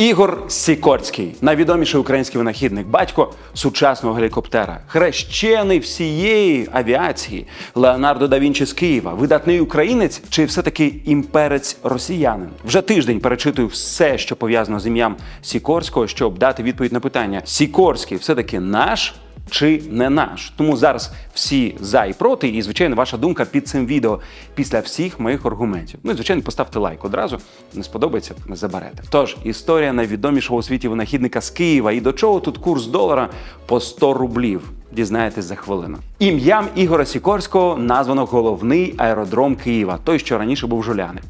Ігор Сікорський, найвідоміший український винахідник, батько сучасного гелікоптера, хрещений всієї авіації, Леонардо да Вінчі з Києва, видатний українець чи все-таки імперець росіянин. Вже тиждень перечитую все, що пов'язано з ім'ям Сікорського, щоб дати відповідь на питання: Сікорський все-таки наш чи не наш. Тому зараз всі за і проти, і звичайно, ваша думка під цим відео після всіх моїх аргументів. Ну і звичайно, поставте лайк одразу. Не сподобається, не заберете. Тож історія найвідомішого у світі винахідника з Києва. І до чого тут курс долара по 100 рублів. Дізнаєтесь за хвилину. Ім'ям Ігоря Сікорського названо головний аеродром Києва, той, що раніше був Жуляни.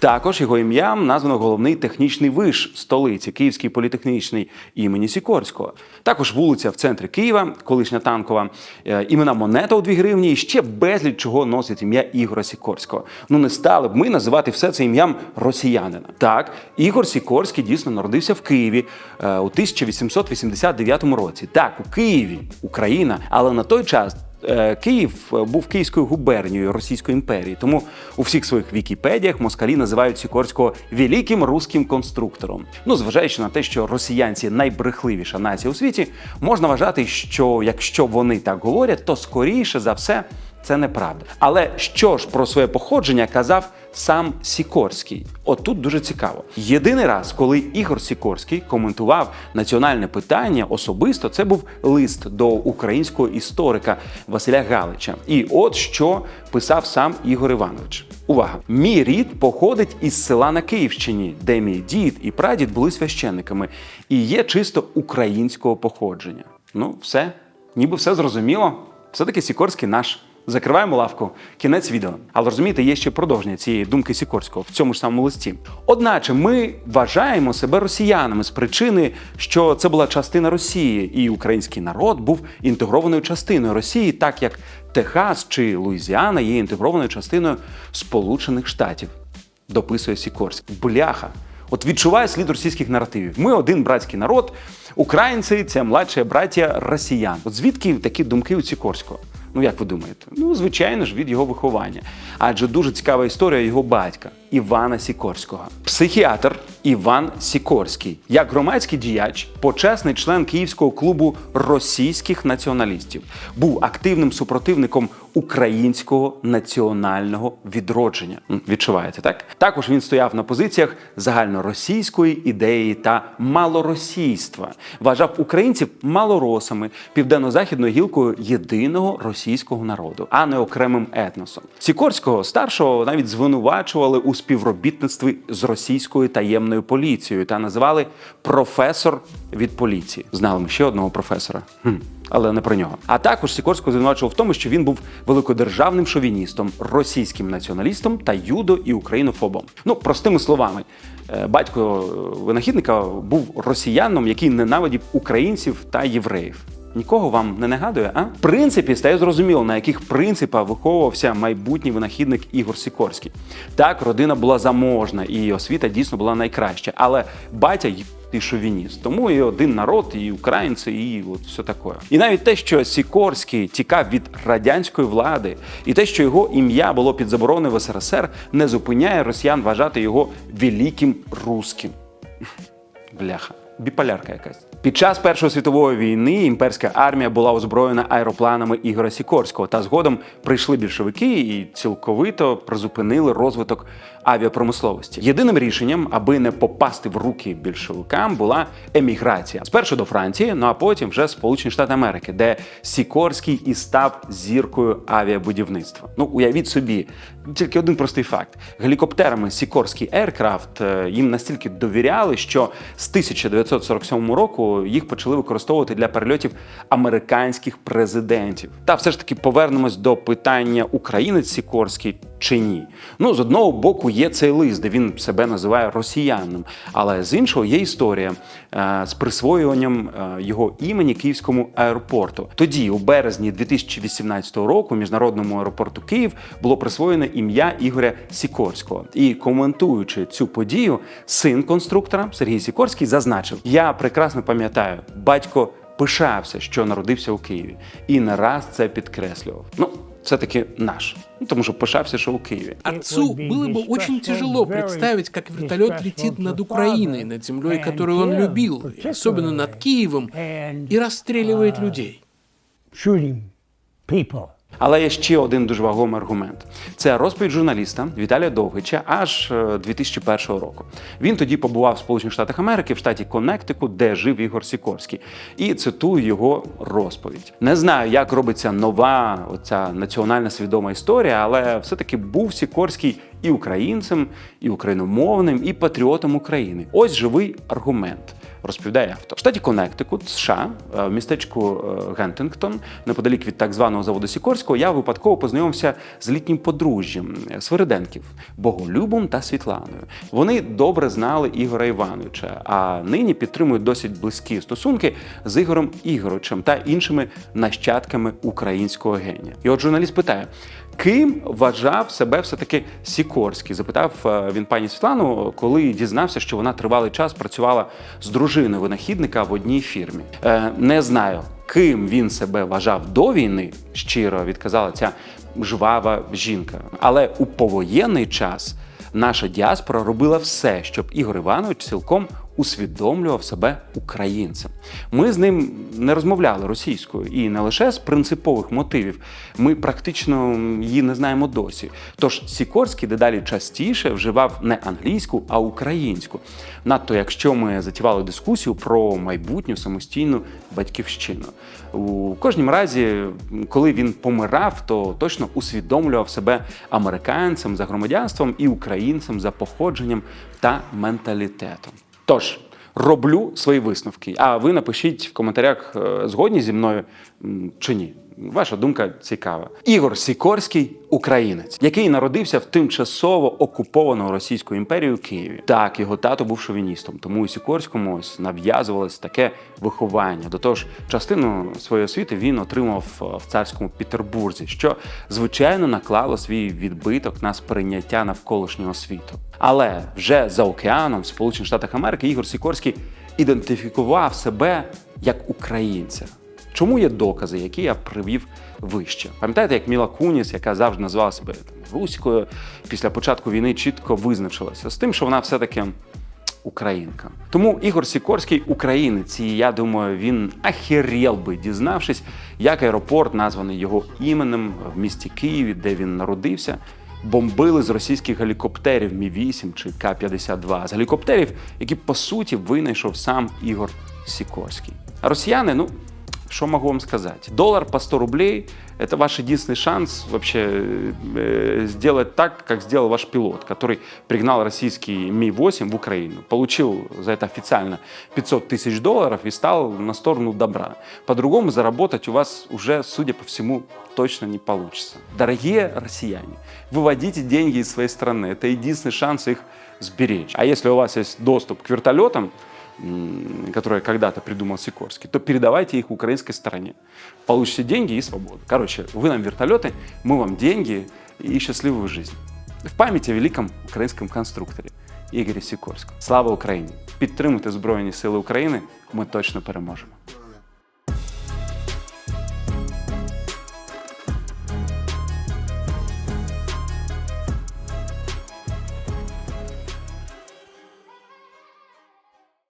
Також його ім'ям названо головний технічний виш столиці Київський політехнічний імені Сікорського. Також вулиця в центрі Києва, колишня танкова, е, імена монета у 2 гривні і ще безліч чого носить ім'я Ігора Сікорського. Ну не стали б ми називати все це ім'ям росіянина. Так, Ігор Сікорський дійсно народився в Києві е, у 1889 році. Так, у Києві, Україна, але на той час. Е, Київ е, був київською губернією Російської імперії, тому у всіх своїх вікіпедіях москалі називають Сікорського великим руським конструктором. Ну, зважаючи на те, що росіянці найбрехливіша нація у світі, можна вважати, що якщо вони так говорять, то скоріше за все це неправда. Але що ж про своє походження казав сам Сікорський? От тут дуже цікаво. Єдиний раз, коли Ігор Сікорський коментував національне питання особисто, це був лист до українського історика Василя Галича. І от що писав сам Ігор Іванович. Увага! Мій рід походить із села на Київщині, де мій дід і прадід були священниками, і є чисто українського походження. Ну, все, ніби все зрозуміло. Все-таки Сікорський наш. Закриваємо лавку. Кінець відео. Але розумієте, є ще продовження цієї думки Сікорського в цьому ж самому листі. Одначе ми вважаємо себе росіянами з причини, що це була частина Росії, і український народ був інтегрованою частиною Росії, так як Техас чи Луїзіана є інтегрованою частиною Сполучених Штатів. Дописує Сікорський. Бляха. От відчуваю слід російських наративів. Ми один братський народ, українці це младші браття росіян. От звідки такі думки у Сікорського? Ну, як ви думаєте? Ну, звичайно ж, від його виховання. Адже дуже цікава історія його батька Івана Сікорського. Психіатр Іван Сікорський, як громадський діяч, почесний член Київського клубу російських націоналістів, був активним супротивником українського національного відродження. Відчуваєте, так? Також він стояв на позиціях загальноросійської ідеї та малоросійства, вважав українців малоросами, південно-західною гілкою єдиного російського народу, а не окремим етносом. Сікорського старшого навіть звинувачували у співробітництві з російською таємною поліцією та називали професор від поліції. Знали ми ще одного професора. Хм. Але не про нього. А також Сікорського звинувачував в тому, що він був великодержавним шовіністом, російським націоналістом та юдо і українофобом. Ну, простими словами, е, батько е, винахідника був росіяном, який ненавидів українців та євреїв. Нікого вам не нагадує, а? В принципі, стає зрозуміло, на яких принципах виховувався майбутній винахідник Ігор Сікорський. Так, родина була заможна, і освіта дійсно була найкраща. Але батя і шовініст. Тому і один народ, і українці, і от все таке. І навіть те, що Сікорський тікав від радянської влади, і те, що його ім'я було під забороною в СРСР, не зупиняє росіян вважати його великим русським. Бляха. Біполярка якась. Під час Першої світової війни імперська армія була озброєна аеропланами Ігоря Сікорського. Та згодом прийшли більшовики і цілковито призупинили розвиток авіапромисловості. Єдиним рішенням, аби не попасти в руки більшовикам, була еміграція. Спершу до Франції, ну а потім вже Сполучені Штати Америки, де Сікорський і став зіркою авіабудівництва. Ну уявіть собі, тільки один простий факт: гелікоптерами Сікорський Aircraft е, їм настільки довіряли, що з 1947 року їх почали використовувати для перельотів американських президентів. Та все ж таки повернемось до питання українець Сікорський чи ні. Ну, з одного боку, є цей лист, де він себе називає росіянином, але з іншого є історія е, з присвоюванням е, його імені Київському аеропорту. Тоді, у березні 2018 року, міжнародному аеропорту Київ було присвоєно ім'я Ігоря Сікорського. І коментуючи цю подію, син конструктора Сергій Сікорський зазначив: Я прекрасно пам'ятаю, батько пишався, що народився у Києві, і не раз це підкреслював. Ну, все-таки наш. Ну, потому что пошався, что у Киеве. Отцу было бы очень тяжело представить, как вертолет летит над Украиной, над землей, которую он любил, и особенно над Киевом, и расстреливает людей. shooting people. Але є ще один дуже вагомий аргумент: це розповідь журналіста Віталія Довгича аж е, 2001 року. Він тоді побував в Сполучених Штатах Америки в штаті Коннектиcut, де жив Ігор Сікорський. І цитую його розповідь. Не знаю, як робиться нова оця національна свідома історія, але все-таки був Сікорський і українцем, і україномовним, і патріотом України. Ось живий аргумент розповідає автор. В штаті Коннектикут, США, е, в містечку е, Гентингтон, неподалік від так званого заводу Сікорського, я випадково познайомився з літнім подружжям е, Свириденків, Боголюбом та Світланою. Вони добре знали Ігора Івановича, а нині підтримують досить близькі стосунки з Ігорем Ігоровичем та іншими нащадками українського генія. І от журналіст питає. Ким вважав себе все-таки Сікорський? Запитав е, він пані Світлану, коли дізнався, що вона тривалий час працювала з дружиною винахідника в одній фірмі. Е, не знаю, ким він себе вважав до війни, щиро відказала ця жвава жінка. Але у повоєнний час наша діаспора робила все, щоб Ігор Іванович цілком усвідомлював себе українцем. Ми з ним не розмовляли російською і не лише з принципових мотивів. Ми практично її не знаємо досі. Тож Сікорський дедалі частіше вживав не англійську, а українську. Надто якщо ми затівали дискусію про майбутню самостійну батьківщину. У кожнім разі, коли він помирав, то точно усвідомлював себе американцем за громадянством і українцем за походженням та менталітетом. Тож роблю свої висновки. А ви напишіть в коментарях, е, згодні зі мною чи ні. Ваша думка цікава. Ігор Сікорський українець, який народився в тимчасово окупованому Російською імперією Києві. Так, його тато був шовіністом, тому і Сікорському ось нав'язувалось таке виховання. До того ж, частину своєї освіти він отримав е, в царському Петербурзі, що звичайно наклало свій відбиток на сприйняття навколишнього світу. Але вже за океаном, в Сполучених Штатах Америки, Ігор Сікорський ідентифікував себе як українця. Чому є докази, які я привів вище? Пам'ятаєте, як Міла Куніс, яка завжди називала себе там, руською, після початку війни чітко визначилася з тим, що вона все-таки українка. Тому Ігор Сікорський українець, і я думаю, він ахірєл би, дізнавшись, як аеропорт, названий його іменем в місті Києві, де він народився. Бомбили з російських гелікоптерів Мі 8 чи К-52, з гелікоптерів, які по суті винайшов сам Ігор Сікорський. А росіяни, ну что могу вам сказать? Доллар по 100 рублей – это ваш единственный шанс вообще э, сделать так, как сделал ваш пилот, который пригнал российский Ми-8 в Украину, получил за это официально 500 тысяч долларов и стал на сторону добра. По-другому заработать у вас уже, судя по всему, точно не получится. Дорогие россияне, выводите деньги из своей страны. Это единственный шанс их сберечь. А если у вас есть доступ к вертолетам, которые когда-то придумал Сикорский, то передавайте их украинской стороне. Получите деньги и свободу. Короче, вы нам вертолеты, мы вам деньги и счастливую жизнь. В память о великом українському конструкторі Ігорі Сікорському. Слава Україні! Підтримуйте Збройні Сили України, ми точно переможемо.